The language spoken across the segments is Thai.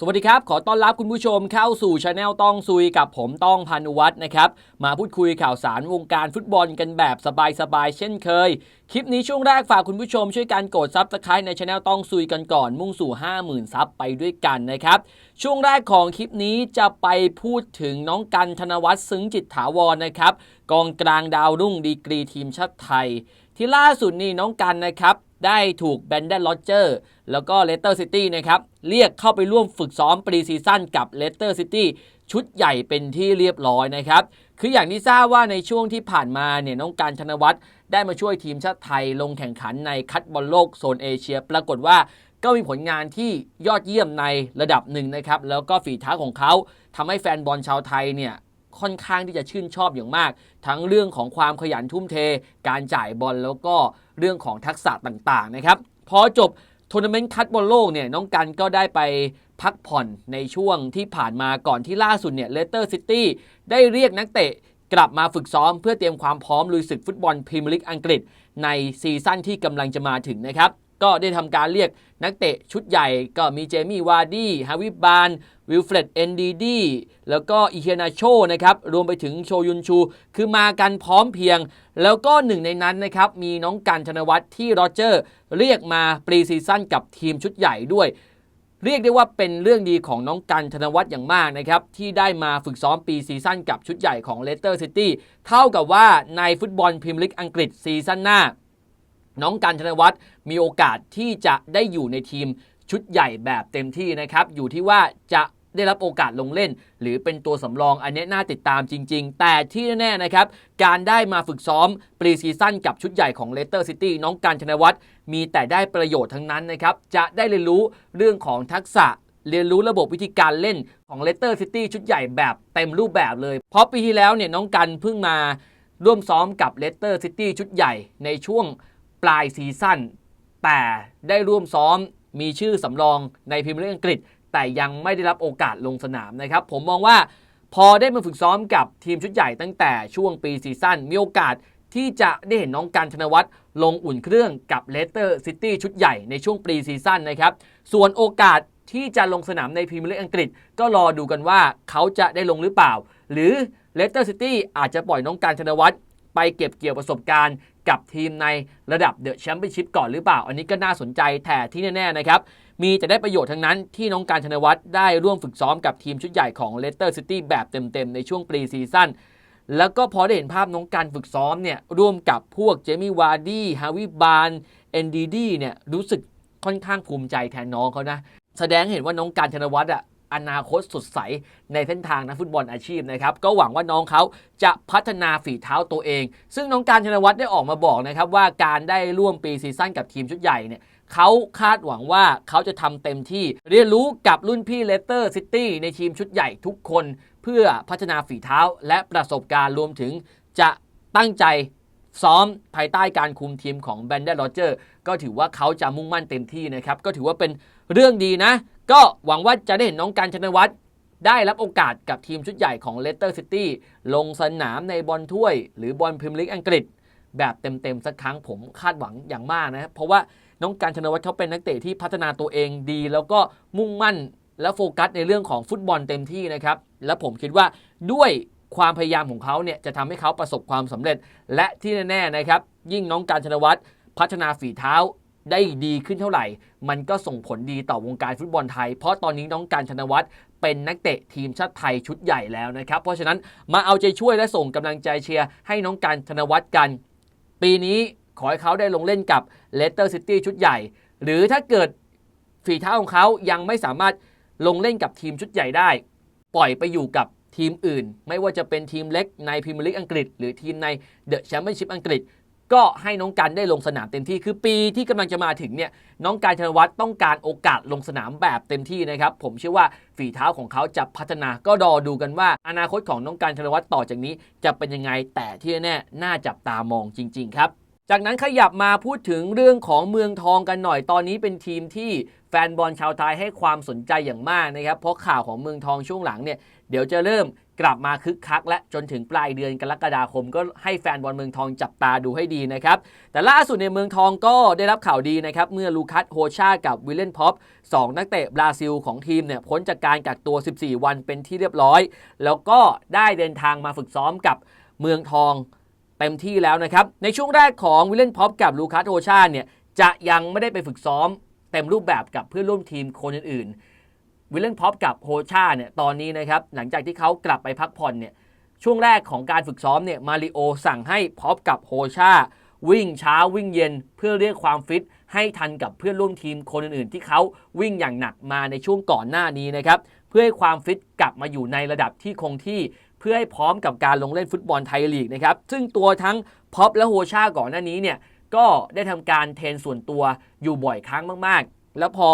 สวัสดีครับ ขอต้อนรับคุณผู้ชมเข้าสู่ช anel ต้องซุยกับผมต้องพานุวัฒน์นะครับ มาพูดคุยข่าวสารวงการฟุตบอลกันแบบสบายๆเช่นเคย คลิปนี้ช่วงแรกฝากคุณผู้ชมช่วยกันกดซับสไครต์ในช anel ต้องซุยกันก่อนมุ่งสู่ 50,000ซับไปด้วยกันนะครับ ช่วงแรกของคลิปนี้จะไปพูดถึงน้องกันธนวัฒน์ซึ้งจิตถาวรนะครับกองกลางดาวรุ่งดีกรีทีมชาติไทยที่ล่าสุดนี่น้องกันนะครับ ได้ถูกแบนเดนลอจเจอร์แล้วก็เลสเตอร์ซิตี้นะครับเรียกเข้าไปร่วมฝึกซ้อมปรีซีซั่นกับเลสเตอร์ซิตี้ชุดใหญ่เป็นที่เรียบร้อยนะครับ คืออย่างที่ทราบว่าในช่วงที่ผ่านมาเนี่ยน้องการธนวัฒน์ได้มาช่วยทีมชาติไทยลงแข่งขันในคัดบอลโลกโซนเอเชีย ปรากฏว่าก็มีผลงานที่ยอดเยี่ยมในระดับหนึ่งนะครับ แล้วก็ฝีเท้าของเขาทำให้แฟนบอลชาวไทยเนี่ย ค่อนข้างที่จะชื่นชอบอย่างมาก ทั้งเรื่องของความขยันทุ่มเท การจ่ายบอลแล้วก็เรื่องของทักษะต่างๆนะครับพอจบทัวร์นาเมนต์คัดบอลโลกเนี่ยน้องกันก็ได้ไปพักผ่อนในช่วงที่ผ่านมาก่อนที่ล่าสุดเนี่ยเลสเตอร์ซิตี้ได้เรียกนักเตะกลับมาฝึกซ้อมเพื่อเตรียมความพร้อมลุยศึกฟุตบอลพรีเมียร์ลีกอังกฤษ ในซีซั่นที่กำลังจะมาถึงนะครับ ก็ได้ทำการเรียกนักเตะชุดใหญ่ก็มีเจมี่วาร์ดี้ฮาวิบานวิลเฟรดเอนดีดีแล้วก็อีเคียนาโชนะครับ รวมไปถึงโชยุนชู คือมากันพร้อมเพียง แล้วก็หนึ่งในนั้นนะครับ มีน้องกันธนวัฒน์ที่โรเจอร์ เรียกมาปรีซีซั่นกับทีมชุดใหญ่ด้วย เรียกได้ว่าเป็นเรื่องดีของน้องกันธนวัฒน์อย่างมากนะครับ ที่ได้มาฝึกซ้อมปีซีซั่นกับชุดใหญ่ของเลสเตอร์ซิตี้เท่ากับว่าในฟุตบอลพรีเมียร์ลีกอังกฤษซีซั่นหน้า น้องกันธนวัฒน์มีโอกาสที่จะได้อยู่ในทีมชุดใหญ่แบบเต็มที่นะครับ อยู่ที่ว่าจะได้รับโอกาสลงเล่น หรือเป็นตัวสำรองอันนี้น่าติดตามจริง ๆ แต่ที่แน่ๆนะครับ การได้มาฝึกซ้อมปรีซีซั่นกับชุดใหญ่ของเลสเตอร์ซิตี้น้องกันธนวัฒน์มีแต่ได้ประโยชน์ทั้งนั้นนะครับ จะได้เรียนรู้เรื่องของทักษะเรียนรู้ระบบวิธีการเล่นของเลสเตอร์ซิตี้ชุดใหญ่แบบเต็มรูปแบบเลย เพราะปีที่แล้วเนี่ยน้องกันเพิ่งมาร่วมซ้อมกับเลสเตอร์ซิตี้ชุดใหญ่ในช่วง ปลายซีซั่นแต่ได้ร่วมซ้อมมีชื่อสำรองในพรีเมียร์ลีกอังกฤษ แต่ยังไม่ได้รับโอกาสลงสนามนะครับ ผมมองว่าพอได้มาฝึกซ้อมกับทีมชุดใหญ่ตั้งแต่ช่วงปีซีซั่นมีโอกาสที่จะได้เห็นน้องการธนวัฒน์ลงอุ่นเครื่องกับเลสเตอร์ซิตี้ชุดใหญ่ในช่วงปรีซีซั่นนะครับ ส่วนโอกาสที่จะลงสนามในพรีเมียร์ลีกอังกฤษ ก็รอดูกันว่าเขาจะได้ลงหรือเปล่า หรือเลสเตอร์ซิตี้อาจจะปล่อยน้องการธนวัฒน์ไปเก็บเกี่ยวประสบการณ์ กับทีมในระดับเดอะแชมเปี้ยนชิพก่อนหรือเปล่า อันนี้ก็น่าสนใจแต่ที่แน่ๆนะครับ มีแต่ได้ประโยชน์ทั้งนั้นที่น้องการธนวัฒน์ได้ร่วมฝึกซ้อมกับทีมชุดใหญ่ของเลสเตอร์ซิตี้แบบเต็มๆ ในช่วงปรีซีซั่นแล้วก็พอได้เห็นภาพน้องการฝึกซ้อมเนี่ยร่วมกับพวกเจมี่วาร์ดี้ฮาวิบานเอนดีดีเนี่ยรู้สึกค่อนข้างภูมิใจแทนน้องเขานะแสดงเห็นว่าน้องการธนวัฒน์อะ อนาคตสดใสในเส้นทางนักฟุตบอลอาชีพนะครับ ก็หวังว่าน้องเขาจะพัฒนาฝีเท้าตัวเอง ซึ่งน้องการธนวัฒน์ได้ออกมาบอกนะครับว่าการได้ร่วมปีซีซั่นกับทีมชุดใหญ่เนี่ยเขาคาดหวังว่าเขาจะทำเต็มที่ เรียนรู้กับรุ่นพี่เลสเตอร์ซิตี้ในทีมชุดใหญ่ทุกคน เพื่อพัฒนาฝีเท้าและประสบการณ์รวมถึงจะตั้งใจซ้อมภายใต้การคุมทีมของแบนเดอร์โรเจอร์ก็ถือว่าเขาจะมุ่งมั่นเต็มที่นะครับ ก็ถือว่าเป็นเรื่องดีนะ ก็หวังว่าจะได้เห็นน้องการชนวัฒน์ได้รับโอกาสกับทีมชุดใหญ่ของเลสเตอร์ซิตี้ลงสนามในบอลถ้วย หรือบอลพรีเมียร์ลีกอังกฤษ แบบเต็มๆสักครั้งผมคาดหวังอย่างมากนะครับเพราะว่าน้องการชนวัฒน์เขาเป็นนักเตะที่พัฒนาตัวเองดี แล้วก็มุ่งมั่นและโฟกัสในเรื่องของฟุตบอลเต็มที่นะครับและผมคิดว่าด้วยความพยายามของเขาเนี่ยจะทำให้เขาประสบความสำเร็จ และที่แน่ๆนะครับยิ่งน้องการชนวัฒน์พัฒนาฝีเท้า ได้ดีขึ้นเท่าไหร่ มันก็ส่งผลดีต่อวงการฟุตบอลไทย เพราะตอนนี้น้องการชนวัฒน์เป็นนักเตะทีมชาติไทยชุดใหญ่แล้วนะครับ เพราะฉะนั้นมาเอาใจช่วยและส่งกำลังใจเชียร์ให้น้องการชนวัฒน์กัน ปีนี้ขอให้เขาได้ลงเล่นกับเลสเตอร์ซิตี้ชุดใหญ่ หรือถ้าเกิดฝีเท้าของเขายังไม่สามารถลงเล่นกับทีมชุดใหญ่ได้ ปล่อยไปอยู่กับทีมอื่น ไม่ว่าจะเป็นทีมเล็กในพรีเมียร์ลีกอังกฤษ หรือทีมในเดอะแชมเปี้ยนชิพอังกฤษ ก็ให้น้องการได้ลงสนามเต็มที่ คือปีที่กำลังจะมาถึงเนี่ยน้องการธนวัฒน์ต้องการโอกาสลงสนามแบบเต็มที่นะครับ ผมเชื่อว่าฝีเท้าของเขาจะพัฒนาก็รอดูกันว่า อนาคตของน้องการธนวัฒน์ต่อจากนี้จะเป็นยังไงแต่ที่แน่น่าจับตามองจริง ๆ ครับ จากนั้นขยับมาพูดถึงเรื่องของเมืองทองกันหน่อยตอนนี้เป็นทีมที่แฟนบอลชาวไทยให้ความสนใจอย่างมากนะครับเพราะข่าวของเมืองทองช่วงหลังเนี่ย เดี๋ยวจะเริ่มกลับมาคึกคัก และจนถึงปลายเดือนกรกฎาคม ก็ให้แฟนบอลเมืองทองจับตาดูให้ดีนะครับ แต่ล่าสุดในเมืองทองก็ได้รับข่าวดีนะครับ เมื่อลูคัสโฮชากับวิลเลนพ็อปสองนักเตะบราซิลของทีมเนี่ยพ้นจากการกักตัว 14 วันเป็นที่เรียบร้อย แล้วก็ได้เดินทางมาฝึกซ้อมกับเมืองทองเต็มที่แล้วนะครับ ในช่วงแรกของวิลเลนพ็อปกับลูคัสโฮชาเนี่ยจะยังไม่ได้ไปฝึกซ้อมเต็มรูปแบบกับเพื่อนร่วมทีมคนอื่นๆ วิลเลนพ็อปกับโฮชาเนี่ยตอนนี้นะครับหลังจากที่เขากลับไปพักผ่อนเนี่ยช่วงแรกของการฝึกซ้อมเนี่ยมาริโอสั่งให้พ็อปกับโฮชาวิ่งเช้าวิ่งเย็นเพื่อเรียกความฟิตให้ทันกับเพื่อนร่วมทีมคนอื่นๆ ที่เขาวิ่งอย่างหนักมาในช่วงก่อนหน้านี้นะครับเพื่อให้ความฟิตกลับมาอยู่ในระดับที่คงที่เพื่อให้พร้อมกับการลงเล่นฟุตบอลไทยลีกนะครับซึ่งตัวทั้งพ็อปและโฮชาก่อนหน้านี้เนี่ยก็ได้ทำการเทรนส่วนตัวอยู่บ่อยครั้งมาก ๆ แล้วพอ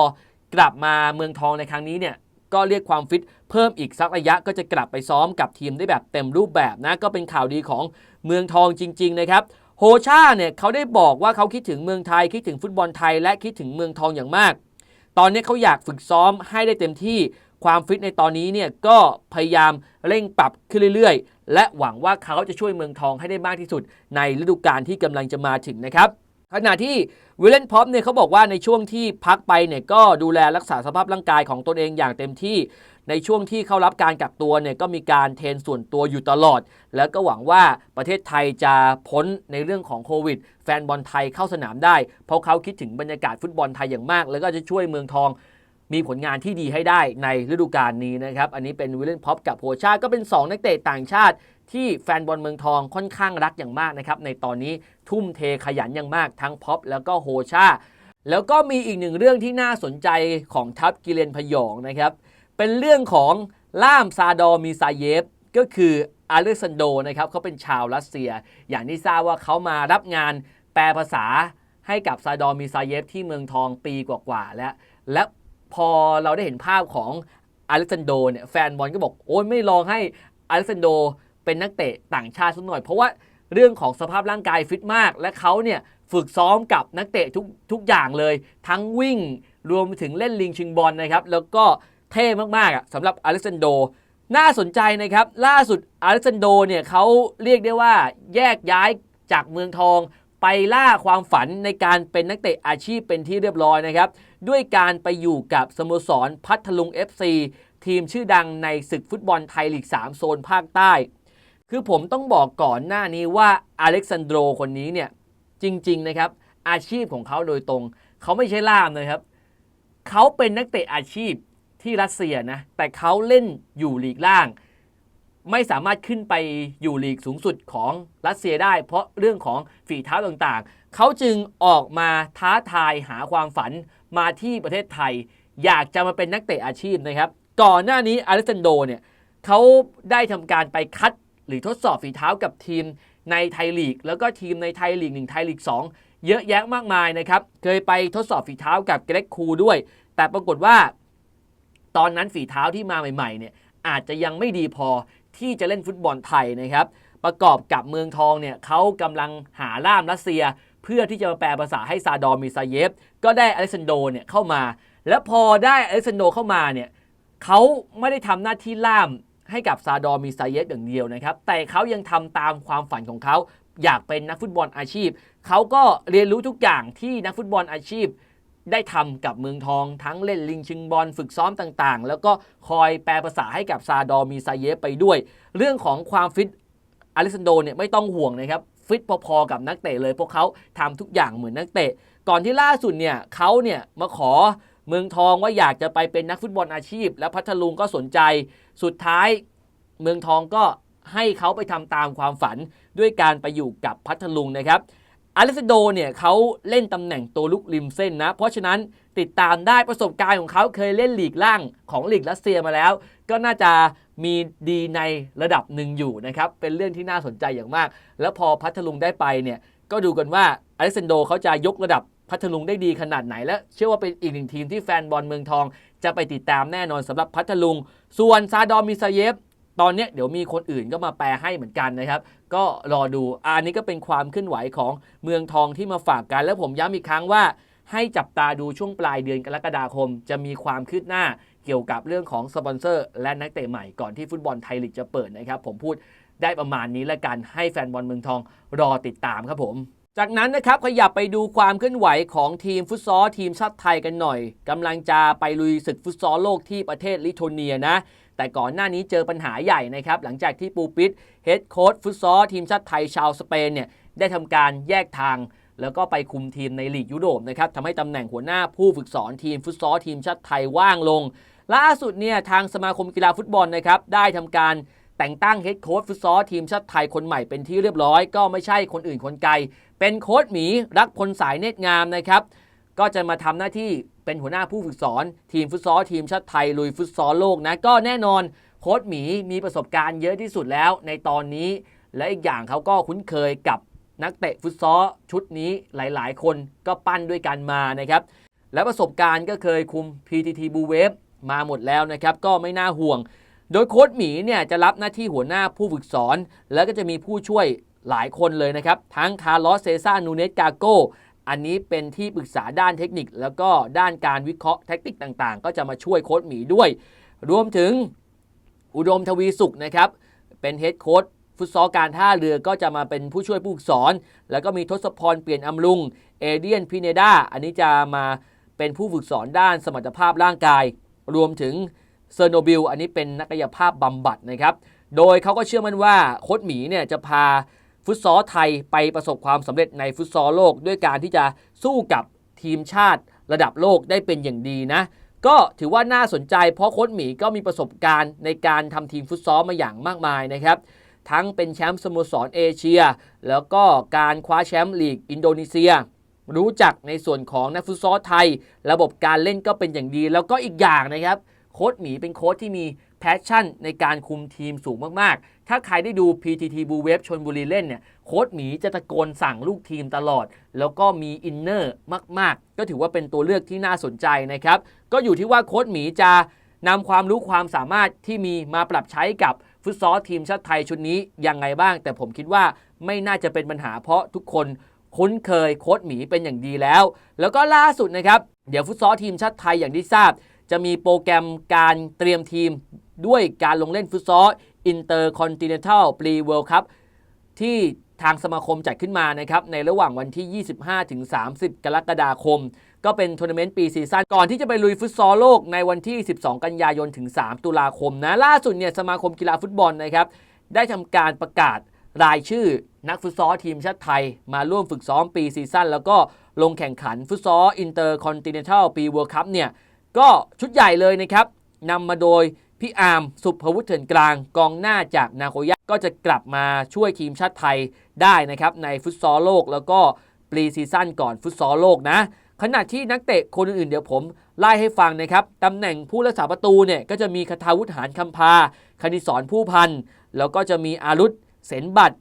กลับมาเมืองทองในครั้งนี้เนี่ยก็เรียกความฟิตเพิ่มอีกสักระยะก็จะกลับไปซ้อมกับทีมได้แบบเต็มรูปแบบนะก็เป็นข่าวดีของเมืองทองจริง ๆ นะครับโฮชาเนี่ยเขาได้บอกว่าเขาคิดถึงเมืองไทยคิดถึงฟุตบอลไทย และคิดถึงเมืองทองอย่างมาก ตอนนี้เขาอยากฝึกซ้อมให้ได้เต็มที่ความฟิตในตอนนี้เนี่ยก็พยายามเร่งปรับขึ้นเรื่อย ๆ และหวังว่าเขาจะช่วยเมืองทองให้ได้มากที่สุดในฤดูกาลที่กำลังจะมาถึงนะครับ ขณะที่วิลเลนพ็อปเนี่ยเขาบอกว่าในช่วงที่พักไปเนี่ยก็ดูแลรักษาสภาพร่างกายของตนเองอย่างเต็มที่ ในช่วงที่เข้ารับการกักตัวเนี่ยก็มีการเทรนส่วนตัวอยู่ตลอด แล้วก็หวังว่าประเทศไทยจะพ้นในเรื่องของโควิด แฟนบอลไทยเข้าสนามได้ เพราะเขาคิดถึงบรรยากาศฟุตบอลไทยอย่างมาก แล้วก็จะช่วยเมืองทอง มีผลงานที่ดีให้ได้ในฤดูกาลนี้นะครับ อันนี้เป็นวิลเลนพ็อปกับโฮชาก็เป็น 2 นักเตะต่างชาติที่แฟนบอลเมืองทองค่อนข้างรักอย่างมากนะครับ ในตอนนี้ทุ่มเทขยันอย่างมากทั้งพ็อปแล้วก็โฮชาแล้วก็มีอีกหนึ่งเรื่องที่น่าสนใจของทัพกิเลนพยองนะครับ เป็นเรื่องของล่ามซาดอมีซาเยฟก็คืออเล็กซานโดนะครับเขาเป็นชาวรัสเซีย อย่างที่ทราบว่าเขามารับงานแปลภาษาให้กับซาดอมีซาเยฟที่เมืองทองปีกว่าๆแล้วและ พอเราได้เห็นภาพของอเล็กซานโดเนี่ยแฟนบอลก็บอกโอ้ยไม่ลองให้อเล็กซานโดเป็นนักเตะต่างชาติสักหน่อย เพราะว่าเรื่องของสภาพร่างกายฟิตมาก และเขาเนี่ยฝึกซ้อมกับนักเตะทุกทุกอย่างเลย ทั้งวิ่งรวมถึงเล่นลิงชิงบอลนะครับ แล้วก็เท่มากๆอะสำหรับอเล็กซานโดน่าสนใจนะครับ ล่าสุดอเล็กซานโดเนี่ยเขาเรียกได้ว่าแยกย้ายจากเมืองทอง ไปล่าความฝันในการเป็นนักเตะอาชีพเป็นที่เรียบร้อยนะครับ ด้วยการไปอยู่กับสโมสรพัทลุง FC ทีมชื่อดังในศึกฟุตบอลไทยลีก 3 โซนภาคใต้ คือผมต้องบอกก่อนหน้านี้ว่าอเล็กซานโดรคนนี้เนี่ย จริง ๆ นะครับ อาชีพของเขาโดยตรง เขาไม่ใช่ล่ามนะครับ เขาเป็นนักเตะอาชีพที่รัสเซียนะ แต่เขาเล่นอยู่ลีกล่าง ไม่สามารถขึ้นไปอยู่ลีกสูงสุดของรัสเซียได้ เพราะเรื่องของฝีเท้าต่างๆ เขาจึงออกมาท้าทายหาความฝันมาที่ประเทศไทย อยากจะมาเป็นนักเตะอาชีพนะครับ ก่อนหน้านี้อเล็กซานโดเนี่ยเขาได้ทำการไปคัดหรือทดสอบฝีเท้ากับทีมในไทยลีก แล้วก็ทีมในไทยลีก1ไทยลีก 2 เยอะแยะมากมายนะครับ เคยไปทดสอบฝีเท้ากับเกรกคูด้วย แต่ปรากฏว่า ตอนนั้นฝีเท้าที่มาใหม่ๆเนี่ยอาจจะยังไม่ดีพอ ที่จะเล่นฟุตบอลไทยนะครับ ประกอบกับเมืองทองเนี่ยเขากำลังหาล่ามรัสเซีย เพื่อที่จะมาแปลภาษาให้ซาดอมิซาเยฟ ก็ได้อเล็กซานโดเนี่ยเข้ามา แล้วพอได้อเล็กซานโดเข้ามาเนี่ยเขาไม่ได้ทำหน้าที่ล่ามให้กับซาดอมิซาเยฟอย่างเดียวนะครับ แต่เขายังทำตามความฝันของเขาอยากเป็นนักฟุตบอลอาชีพ เขาก็เรียนรู้ทุกอย่างที่นักฟุตบอลอาชีพ ได้ทำกับเมืองทองทั้งเล่นลิงชิงบอลฝึกซ้อมต่างๆ แล้วก็คอยแปลภาษาให้กับซาดอมีซาเยฟไปด้วย เรื่องของความฟิตอเล็กซานโดเนี่ยไม่ต้องห่วงนะครับฟิตพอๆกับนักเตะเลย พวกเขาทำทุกอย่างเหมือนนักเตะ ก่อนที่ล่าสุดเนี่ยเขาเนี่ยมาขอเมืองทองว่าอยากจะไปเป็นนักฟุตบอลอาชีพ แล้วพัทลุงก็สนใจ สุดท้ายเมืองทองก็ให้เขาไปทำตามความฝันด้วยการไปอยู่กับพัทลุงนะครับ อเล็กซโดเนี่ยเขาเล่นตำแหน่งตัวลุกริมเส้นนะ เพราะฉะนั้นติดตามได้ประสบการณ์ของเขาเคยเล่นลีกล่างของลีกรัสเซียมาแล้ว ก็น่าจะมีดีในระดับหนึ่งอยู่นะครับ เป็นเรื่องที่น่าสนใจอย่างมาก แล้วพอพัทลุงได้ไปเนี่ยก็ดูกันว่าอเล็กซโดเขาจะยกระดับพัทลุงได้ดีขนาดไหน และเชื่อว่าเป็นอีกหนึ่งทีมที่แฟนบอลเมืองทอง จะไปติดตามแน่นอนสำหรับพัทลุง ส่วนซาดอมิซาเยฟ ตอนนี้เดี๋ยวมีคนอื่นก็มาแปลให้เหมือนกันนะครับ ก็รอดูอันนี้ก็เป็นความเคลื่อนไหวของเมืองทองที่มาฝากกัน แล้วผมย้ำอีกครั้งว่า ให้จับตาดูช่วงปลายเดือนกรกฎาคม จะมีความคืบหน้าเกี่ยวกับเรื่องของสปอนเซอร์และนักเตะใหม่ก่อนที่ฟุตบอลไทยลีกจะเปิดนะครับ ผมพูดได้ประมาณนี้แล้วกันให้แฟนบอลเมืองทองรอติดตามครับผม จากนั้นนะครับขยับไปดูความเคลื่อนไหวของทีมฟุตซอลทีมชาติไทยกันหน่อยกำลังจะไปลุยศึกฟุตซอลโลกที่ประเทศลิทัวเนียนะ แต่ก่อนหน้านี้เจอปัญหาใหญ่นะครับหลังจากที่ปูปิดเฮดโค้ชฟุตซอลทีมชาติไทยชาวสเปนเนี่ยได้ทำการแยกทาง แล้วก็ไปคุมทีมในลีกยุโรปนะครับทำให้ตำแหน่งหัวหน้าผู้ฝึกสอนทีมฟุตซอลทีมชาติไทยว่างลงล่าสุดเนี่ยทางสมาคมกีฬาฟุตบอลนะครับได้ทำการแต่งตั้งเฮดโค้ชฟุตซอลทีมชาติไทยคนใหม่เป็นที่เรียบร้อย ก็ไม่ใช่คนอื่นคนไกล เป็นโค้ชหมีรักพลสายเนตรงามนะครับก็จะมาทำหน้าที่ เป็นหัวหน้าผู้ฝึกสอน ทีมฟุตซอลทีมชาติไทยลุยฟุตซอลโลกนะก็แน่นอนโค้ชหมีมีประสบการณ์เยอะที่สุดแล้วในตอนนี้ และอีกอย่างเขาก็คุ้นเคยกับนักเตะฟุตซอลชุดนี้หลาย ๆ คนก็ปั้นด้วยกันมานะครับ และประสบการณ์ก็เคยคุม PTT b u w a v e มาหมดแล้วนะครับก็ไม่น่าห่วง โดยโค้ชหมีเนี่ยจะรับหน้าที่หัวหน้าผู้ฝึกสอน แล้วก็จะมีผู้ช่วยหลายคนเลยนะครับ ทั้งคาร์ลอสเซซ่านูเนสกาโก อันนี้เป็นที่ปรึกษาด้านเทคนิค แล้วก็ด้านการวิเคราะห์แทคติกต่างๆ ก็จะมาช่วยโค้ชหมีด้วย รวมถึงอุดมทวีสุขนะครับ เป็นเฮดโค้ชฟุตซอลการท่าเรือก็จะมาเป็นผู้ช่วยผู้ฝึกสอน แล้วก็มีทศพรเปลี่ยนอำลุง เอเดียนพิเนดาอันนี้จะมาเป็นผู้ฝึกสอนด้านสมรรถภาพร่างกาย รวมถึงเซอร์โนบิล อันนี้เป็นนักกายภาพบำบัดนะครับ โดยเขาก็เชื่อมั่นว่าโค้ชหมีเนี่ยจะพา ฟุตซอลไทยไปประสบความสำเร็จในฟุตซอลโลก ด้วยการที่จะสู้กับทีมชาติระดับโลกได้เป็นอย่างดีนะ ก็ถือว่าน่าสนใจเพราะโค้ชหมีก็มีประสบการณ์ในการทำทีมฟุตซอลมาอย่างมากมายนะครับ ทั้งเป็นแชมป์สโมสรเอเชีย แล้วก็การคว้าแชมป์ลีกอินโดนีเซีย รู้จักในส่วนของนักฟุตซอลไทย ระบบการเล่นก็เป็นอย่างดี แล้วก็อีกอย่างนะครับโค้ชหมีเป็นโค้ชที่มี แพชชั่นในการคุมทีมสูงมากๆ ถ้าใครได้ดู PTT b u w a v e ชนบุรีเล่นเนี่ย โค้ชหมีจะตะโกนสั่งลูกทีมตลอด แล้วก็มีอินเนอร์มาก ๆ ก็ถือว่าเป็นตัวเลือกที่น่าสนใจนะครับ ก็อยู่ที่ว่าโค้ชหมีจะนำความรู้ความสามารถที่มีมาปรับใช้กับฟุตซอลทีมชาติไทยชุดนี้ยังไงบ้าง แต่ผมคิดว่าไม่น่าจะเป็นปัญหาเพราะทุกคนคุ้นเคยโค้ชหมีเป็นอย่างดีแล้ว แล้วก็ล่าสุดนะครับ เดี๋ยวฟุตซอลทีมชาติไทยอย่างที่ทราบ จะมีโปรแกรมการเตรียมทีม ด้วยการลงเล่นฟุตซอลอินเตอร์คอนติเนนทัลปรีเวิลด์คัพที่ทางสมาคมจัดขึ้นมานะครับในระหว่างวันที่ 25-30 กรกฎาคม ก็เป็นทัวร์นาเมนต์ปีซีซั่นก่อนที่จะไปลุยฟุตซอลโลกในวันที่ 12 กันยายนถึง 3 ตุลาคมนะล่าสุดเนี่ยสมาคมกีฬาฟุตบอลนะครับได้ทำการประกาศรายชื่อนักฟุตซอลทีมชาติไทย มาร่วมฝึกซ้อมปีซีซั่นแล้วก็ลงแข่งขันฟุตซอลอินเตอร์คอนติเนนทัลปีเวิลด์คัพเนี่ยก็ชุดใหญ่เลยนะครับนำมาโดย พี่อาร์มสุภวุฒิเถื่อนกลางกองหน้าจากนาโกย่าก็จะกลับมาช่วยทีมชาติไทยได้นะครับในฟุตซอลโลกแล้วก็ปรีซีซั่นก่อนฟุตซอลโลกนะขณะที่นักเตะคนอื่นๆ เดี๋ยวผมไล่ให้ฟังนะครับตำแหน่งผู้รักษาประตูเนี่ยก็จะมีคทาวุฒิหารคำพาคณิสรผู้พัน แล้วก็จะมีอารุษเสนบัตร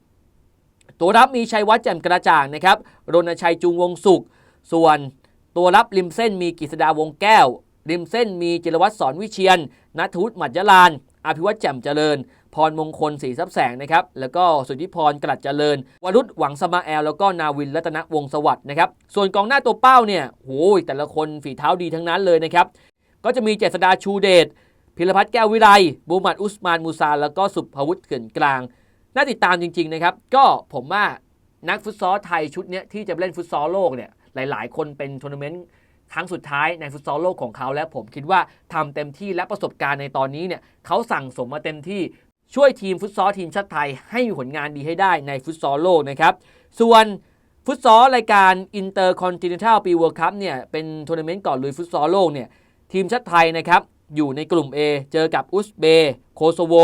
ตัวรับมีชัยวัฒน์แจ่มกระจ่างนะครับรณชัยจุงวงสุข ส่วนตัวรับริมเส้นมีกฤษดาวงแก้ว ริมเส้นมีจิรวัตรสอนวิเชียนนัทวุฒิหมัดยลาน อภิวัตแจ่มเจริญ พรมงคลศรีทรัพย์แสงนะครับ แล้วก็สุทธิพรกลัดเจริญ วรุษหวังสมาแอล แล้วก็นาวินรัตนวงศ์สวัสด์นะครับ ส่วนกองหน้าตัวเป้าเนี่ยโอ้ยแต่ละคนฝีเท้าดีทั้งนั้นเลยนะครับ ก็จะมีเจษดาชูเดช พิรพัฒน์แก้ววิไลบูมัดอุสมานมูซา แล้วก็สุภวุฒิเขื่อนกลาง น่าติดตามจริง ๆ นะครับ ก็ผมว่านักฟุตซอลไทยชุดนี้ที่จะเล่นฟุตซอลโลกเนี่ยหลาย ๆ คนเป็นทัวร์นาเมนต์ ครั้งสุดท้ายในฟุตซอลโลกของเขาและผมคิดว่าทำเต็มที่และประสบการณ์ในตอนนี้เนี่ยเขาสั่งสมมาเต็มที่ช่วยทีมฟุตซอลทีมชาติไทยให้ผลงานดีให้ได้ในฟุตซอลโลกนะครับส่วนฟุตซอลรายการอินเตอร์คอนติเนนทัลปีเวิลด์คัพเนี่ยเป็นทัวร์นาเมนต์ก่อนลุยฟุตซอลโลกเนี่ยทีมชาติไทยนะครับอยู่ในกลุ่ม A เจอกับอุซเบโคโซโว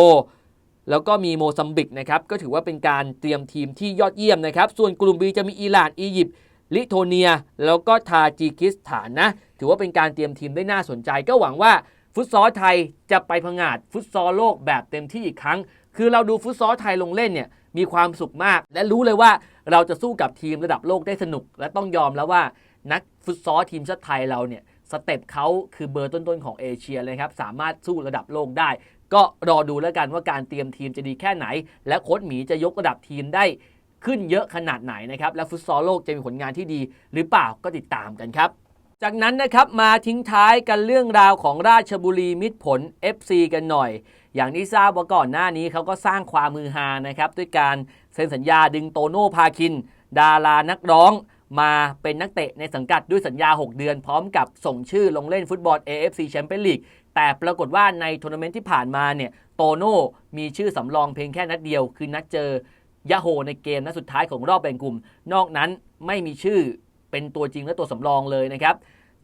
แล้วก็มีโมซัมบิกนะครับก็ถือว่าเป็นการเตรียมทีมที่ยอดเยี่ยมนะครับ ส่วนกลุ่ม B จะมีอิหร่านอียิปต์ ลิโทเนีย แล้วก็ทาจิกิสถานนะ ถือว่าเป็นการเตรียมทีมได้น่าสนใจ ก็หวังว่าฟุตซอลไทยจะไปพงาดฟุตซอลโลกแบบเต็มที่อีกครั้ง คือเราดูฟุตซอลไทยลงเล่นเนี่ยมีความสุขมาก และรู้เลยว่าเราจะสู้กับทีมระดับโลกได้สนุก และต้องยอมแล้วว่านักฟุตซอลทีมชาติไทยเราเนี่ยสเต็ปเขาคือเบอร์ต้นๆของเอเชียเลยครับสามารถสู้ระดับโลกได้ ก็รอดูแล้วกันว่าการเตรียมทีมจะดีแค่ไหน และโค้ชหมีจะยกระดับทีมได้ ขึ้นเยอะขนาดไหนนะครับและฟุตซอลโลกจะมีผลงานที่ดีหรือเปล่าก็ติดตามกันครับ จากนั้นนะครับมาทิ้งท้ายกันเรื่องราวของราชบุรีมิตรผล FC กันหน่อย อย่างที่ทราบว่าก่อนหน้านี้เขาก็สร้างความมือฮานะครับด้วยการเซ็นสัญญาดึงโตโน่พาคิน ดารานักร้องมาเป็นนักเตะในสังกัดด้วยสัญญา 6 เดือน พร้อมกับส่งชื่อลงเล่นฟุตบอล AFC Champions League แต่ปรากฏว่าในทัวร์นาเมนต์ที่ผ่านมาเนี่ยโตโน่มีชื่อสำรองเพียงแค่นัดเดียว คือนัดเจอ ยาโฮในเกมนัดสุดท้ายของรอบแบ่งกลุ่ม นอกนั้นไม่มีชื่อเป็นตัวจริงและตัวสำรองเลยนะครับ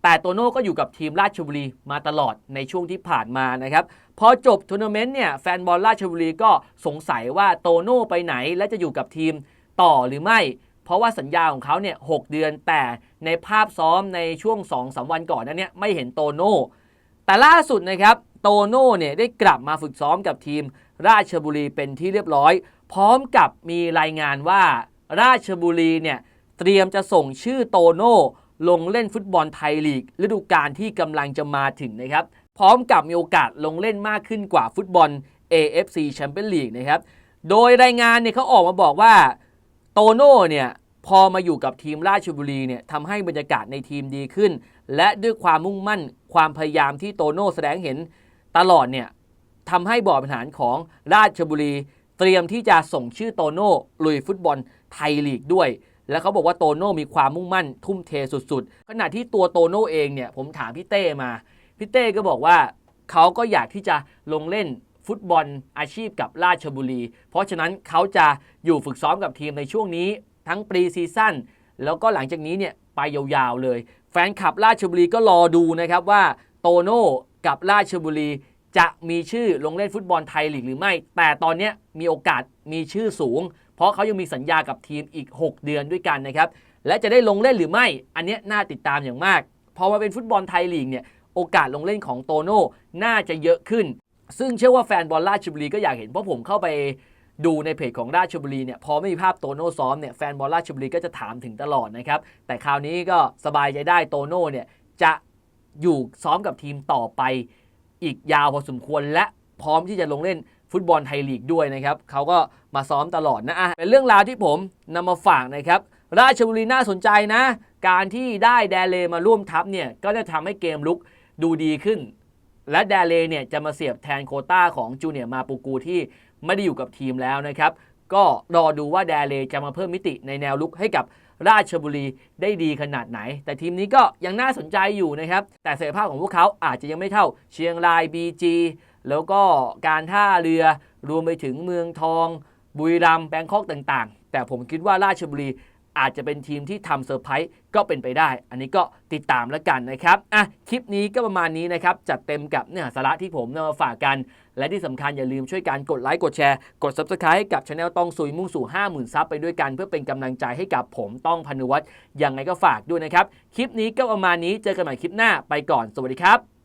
แต่โตโน่ก็อยู่กับทีมราชบุรีมาตลอดในช่วงที่ผ่านมานะครับ พอจบทัวร์นาเมนต์เนี่ยแฟนบอลราชบุรีก็สงสัยว่าโตโน่ไปไหนและจะอยู่กับทีมต่อหรือไม่ เพราะว่าสัญญาของเขาเนี่ยหเดือน แต่ในภาพซ้อมในช่วง2-3สวันก่อนนั้นเนี่ยไม่เห็นโตโน่แต่ล่าสุดนะครับโตโน่เนี่ยได้กลับมาฝึกซ้อมกับทีมราชบุรีเป็นที่เรียบร้อย พร้อมกับมีรายงานว่าราชบุรีเนี่ยเตรียมจะส่งชื่อโตโน่ลงเล่นฟุตบอลไทยลีก ฤดูกาลที่กำลังจะมาถึงนะครับ พร้อมกับมีโอกาสลงเล่นมากขึ้นกว่าฟุตบอล AFC Champions League นะครับ โดยรายงานเนี่ยเขาออกมาบอกว่าโตโน่เนี่ยพอมาอยู่กับทีมราชบุรีเนี่ยทำให้บรรยากาศในทีมดีขึ้น และด้วยความมุ่งมั่นความพยายามที่โตโน่แสดงเห็นตลอดเนี่ยทำให้บอร์ดบริหารของราชบุรี เตรียมที่จะส่งชื่อโตโน่ลุยฟุตบอลไทยลีกด้วย แล้วเขาบอกว่าโตโน่มีความมุ่งมั่นทุ่มเทสุดๆ ขณะที่ตัวโตโน่เองเนี่ยผมถามพี่เต้มา พี่เต้ก็บอกว่าเขาก็อยากที่จะลงเล่นฟุตบอลอาชีพกับราชบุรี เพราะฉะนั้นเขาจะอยู่ฝึกซ้อมกับทีมในช่วงนี้ทั้งปรีซีซั่นแล้วก็หลังจากนี้เนี่ยไปยาวๆเลย แฟนคลับราชบุรีก็รอดูนะครับว่าโตโน่กับราชบุรี จะมีชื่อลงเล่นฟุตบอลไทยลีกหรือไม่ แต่ตอนนี้มีโอกาสมีชื่อสูง เพราะเขายังมีสัญญากับทีมอีก 6 เดือนด้วยกันนะครับและจะได้ลงเล่นหรือไม่ อันนี้น่าติดตามอย่างมาก พอมาเป็นฟุตบอลไทยลีกเนี่ยโอกาสลงเล่นของโตโน่น่าจะเยอะขึ้น ซึ่งเชื่อว่าแฟนบอลราชบุรีก็อยากเห็นเพราะผมเข้าไปดูในเพจของราชบุรีเนี่ยพอไม่มีภาพโตโน่ซ้อมเนี่ยแฟนบอลราชบุรีก็จะถามถึงตลอดนะครับแต่คราวนี้ก็สบายใจได้โตโน่เนี่ยจะอยู่ซ้อมกับทีมต่อไป อีกยาวพอสมควร และพร้อมที่จะลงเล่นฟุตบอลไทยลีกด้วยนะครับเขาก็มาซ้อมตลอดนะอะเป็นเรื่องราวที่ผมนำมาฝากนะครับ ราชบุรีน่าสนใจนะ การที่ได้แดเลมาร่วมทัพเนี่ยก็จะทำให้เกมลุกดูดีขึ้น และแดเลเนี่ยจะมาเสียบแทนโคต้าของจูเนียร์มาปูกูที่ไม่ได้อยู่กับทีมแล้วนะครับ ก็รอดูว่าแดเลจะมาเพิ่มมิติในแนวลุกให้กับ ราชบุรีได้ดีขนาดไหน แต่ทีมนี้ก็ยังน่าสนใจอยู่นะครับ แต่ศักยภาพของพวกเขาอาจจะยังไม่เท่าเชียงราย BG แล้วก็การท่าเรือรวมไปถึงเมืองทอง บุรีรัมย์แบงคอกต่างๆ แต่ผมคิดว่าราชบุรี อาจจะเป็นทีมที่ทำเซอร์ไพรส์ก็เป็นไปได้ อันนี้ก็ติดตามแล้วกันนะครับอะคลิปนี้ก็ประมาณนี้นะครับ จัดเต็มกับเนื้อสาระที่ผมนำมาฝากกัน และที่สำคัญอย่าลืมช่วยกันกดไลค์กดแชร์กด Subscribe ให้กับช anel ต้องซุยมุ่งสู่ 50,000ซับไปด้วยกัน เพื่อเป็นกำลังใจให้กับผมต้องพนุวัฒน์ยังไงก็ฝากด้วยนะครับคลิปนี้ก็ประมาณนี้เจอกันใหม่คลิปหน้าไปก่อนสวัสดีครับ